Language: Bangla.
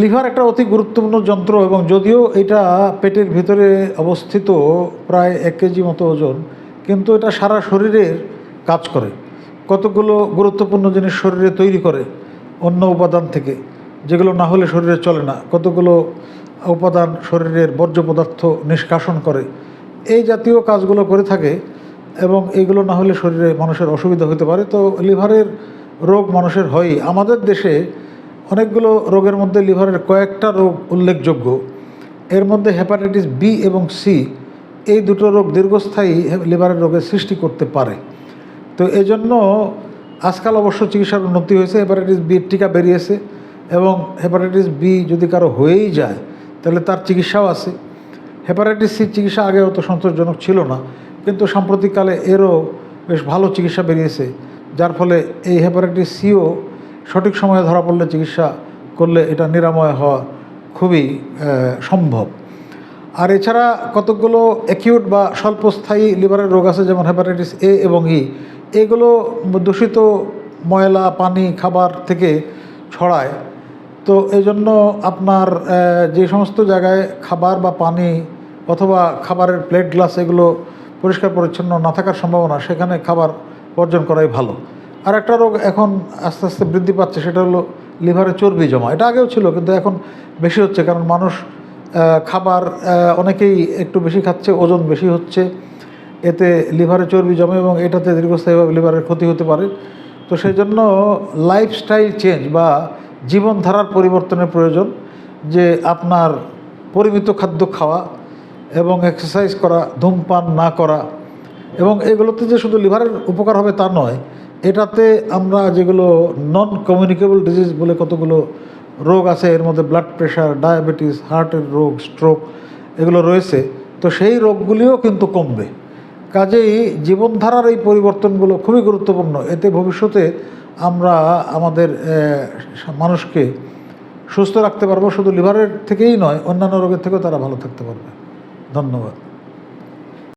লিভার একটা অতি গুরুত্বপূর্ণ যন্ত্র এবং যদিও এটা পেটের ভিতরে অবস্থিত প্রায় এক কেজি মতো ওজন, কিন্তু এটা সারা শরীরের কাজ করে। কতগুলো গুরুত্বপূর্ণ জিনিস শরীরে তৈরি করে অন্য উপাদান থেকে, যেগুলো না হলে শরীরে চলে না। কতগুলো উপাদান শরীরের বর্জ্য পদার্থ নিষ্কাশন করে। এই জাতীয় কাজগুলো করে থাকে এবং এইগুলো না হলে শরীরে মানুষের অসুবিধা হতে পারে। তো লিভারের রোগ মানুষের হয়ই। আমাদের দেশে অনেকগুলো রোগের মধ্যে লিভারের কয়েকটা রোগ উল্লেখযোগ্য। এর মধ্যে হেপাটাইটিস বি এবং সি, এই দুটো রোগ দীর্ঘস্থায়ী লিভারের রোগের সৃষ্টি করতে পারে। তো এই জন্য আজকাল অবশ্য চিকিৎসার উন্নতি হয়েছে, হেপাটাইটিস বির টিকা বেরিয়েছে এবং হেপাটাইটিস বি যদি কারও হয়েই যায়, তাহলে তার চিকিৎসাও আছে। হেপাটাইটিস সির চিকিৎসা আগে অত সন্তোষজনক ছিল না, কিন্তু সাম্প্রতিককালে এরও বেশ ভালো চিকিৎসা বেরিয়েছে, যার ফলে এই হেপাটাইটিস সিও সঠিক সময়ে ধরা পড়লে চিকিৎসা করলে এটা নিরাময় হওয়া খুবই সম্ভব। আর এছাড়া কতকগুলো অ্যাকিউট বা স্বল্পস্থায়ী লিভারের রোগ আছে, যেমন হেপাটাইটিস এ এবং ই এগুলো দূষিত ময়লা, পানি, খাবার থেকে ছড়ায়। তো এই জন্য আপনার যে সমস্ত জায়গায় খাবার বা পানি অথবা খাবারের প্লেট গ্লাস এগুলো পরিষ্কার পরিচ্ছন্ন না থাকার সম্ভাবনা, সেখানে খাবার বর্জন করাই ভালো। আর একটা রোগ এখন আস্তে আস্তে বৃদ্ধি পাচ্ছে, সেটা হলো লিভারে চর্বি জমা। এটা আগেও ছিল, কিন্তু এখন বেশি হচ্ছে, কারণ মানুষ খাবার অনেকেই একটু বেশি খাচ্ছে, ওজন বেশি হচ্ছে। এতে লিভারে চর্বি জমে এবং এটাতে দীর্ঘস্থায়ীভাবে লিভারের ক্ষতি হতে পারে। তো সেই জন্য লাইফস্টাইল চেঞ্জ বা জীবনধারার পরিবর্তনের প্রয়োজন, যে আপনার পরিমিত খাদ্য খাওয়া এবং এক্সারসাইজ করা, ধূমপান না করা এবং এগুলোতে যে শুধু লিভারের উপকার হবে তা নয় এটাতে আমরা যেগুলো নন কমিউনিকেবল ডিজিজ বলে কতগুলো রোগ আছে, এর মধ্যে ব্লাড প্রেশার ডায়াবেটিস হার্টের রোগ স্ট্রোক এগুলো রয়েছে, তো সেই রোগগুলিও কিন্তু কমবে। কাজেই জীবনধারার এই পরিবর্তনগুলো খুবই গুরুত্বপূর্ণ। এতে ভবিষ্যতে আমরা আমাদের মানুষকে সুস্থ রাখতে পারব, শুধু লিভারের থেকেই নয়, অন্যান্য রোগের থেকেও তারা ভালো থাকতে পারবে। ধন্যবাদ।